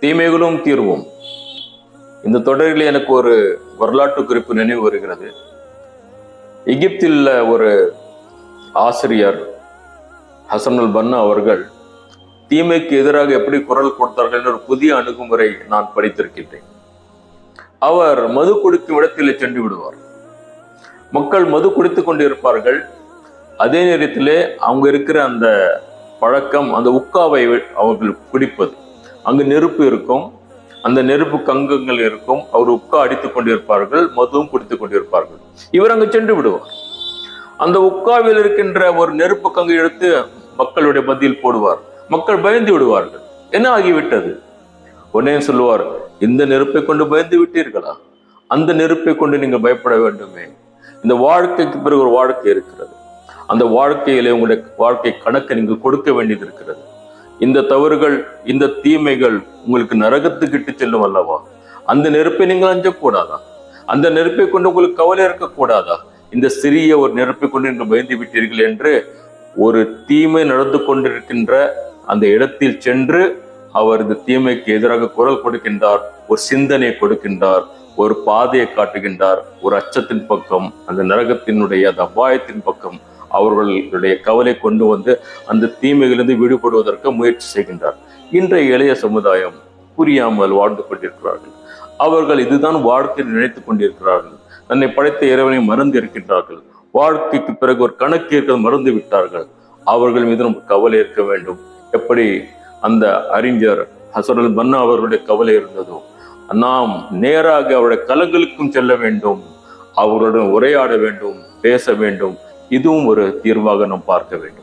தீமைகளும் தீர்வும். இந்த தொடரில் எனக்கு ஒரு வரலாற்று குறிப்பு நினைவு வருகிறது. எகிப்தில் ஒரு ஆசிரியர் ஹசனுல் பன்னா அவர்கள் தீமைக்கு எதிராக எப்படி குரல் கொடுத்தார்கள் என்ற ஒரு புதிய அணுகுமுறை நான் படித்திருக்கின்றேன். அவர் மது குடிக்கும் இடத்திலே சென்று விடுவார். மக்கள் மது குடித்துக் கொண்டிருப்பார்கள் அதே நேரத்திலே அவங்க இருக்கிற அந்த பழக்கம் அந்த உக்காவை அவர்கள் குடிப்பது. அங்கு நெருப்பு இருக்கும். அந்த நெருப்பு கங்கங்கள் இருக்கும். அவர் உட்கா அடித்துக் கொண்டிருப்பார்கள் மதுவும் குடித்துக் கொண்டிருப்பார்கள். இவர் அங்கு சென்று விடுவார். அந்த உக்காவில் இருக்கின்ற ஒரு நெருப்பு கங்கு எடுத்து மக்களுடைய மத்தியில் போடுவார். மக்கள் பயந்து விடுவார்கள். என்ன ஆகிவிட்டது? உடனே சொல்லுவார் இந்த நெருப்பை கொண்டு பயந்து விட்டீர்களா? அந்த நெருப்பை கொண்டு நீங்கள் பயப்பட வேண்டுமே. இந்த வாழ்க்கைக்கு பிறகு ஒரு வாழ்க்கை இருக்கிறது. அந்த வாழ்க்கையிலே உங்களுடைய வாழ்க்கை கணக்கை நீங்கள் கொடுக்க வேண்டியது இருக்கிறது. இந்த தவறுகள் இந்த தீமைகள் உங்களுக்கு நரகத்துக்கிட்டு செல்லும் அல்லவா? அந்த நெருப்பை நீங்கள் அஞ்சக்கூடாதா? அந்த நெருப்பை கொண்டு உங்களுக்கு கவலை இருக்கக்கூடாதா? இந்த சிறிய ஒரு நெருப்பை கொண்டு நீங்கள் பயந்து விட்டீர்கள் என்று ஒரு தீமை நடந்து கொண்டிருக்கின்ற அந்த இடத்தில் சென்று அவர் இந்த தீமைக்கு எதிராக குரல் கொடுக்கின்றார் ஒரு சிந்தனை கொடுக்கின்றார். ஒரு பாதையை காட்டுகின்றார். ஒரு அச்சத்தின் பக்கம் அந்த நரகத்தினுடைய அந்த அபாயத்தின் பக்கம் அவர்களுடைய கவலை கொண்டு வந்து அந்த தீமைகளிலிருந்து விடுபடுவதற்கு முயற்சி செய்கின்றார். இன்றைய இளைய சமுதாயம் புரியாமல் வாழ்ந்து கொண்டிருக்கிறார்கள். அவர்கள் இதுதான் வாழ்க்கையில் நினைத்துக் கொண்டிருக்கிறார்கள். தன்னை படைத்த இறைவனை மறந்து இருக்கின்றார்கள். வாழ்க்கைக்கு பிறகு ஒரு கணக்கு இருக்கிறது மறந்து விட்டார்கள். அவர்கள் மீது நமக்கு கவலை இருக்க வேண்டும். எப்படி அந்த அறிஞர் ஹசரல் பன்னா அவர்களுடைய கவலை இருந்ததோ நாம் நேராக அவருடைய கலங்களுக்கும் செல்ல வேண்டும். அவருடன் உரையாட வேண்டும் பேச வேண்டும். இதுவும் ஒரு தீர்வாக நாம் பார்க்க வேண்டும்.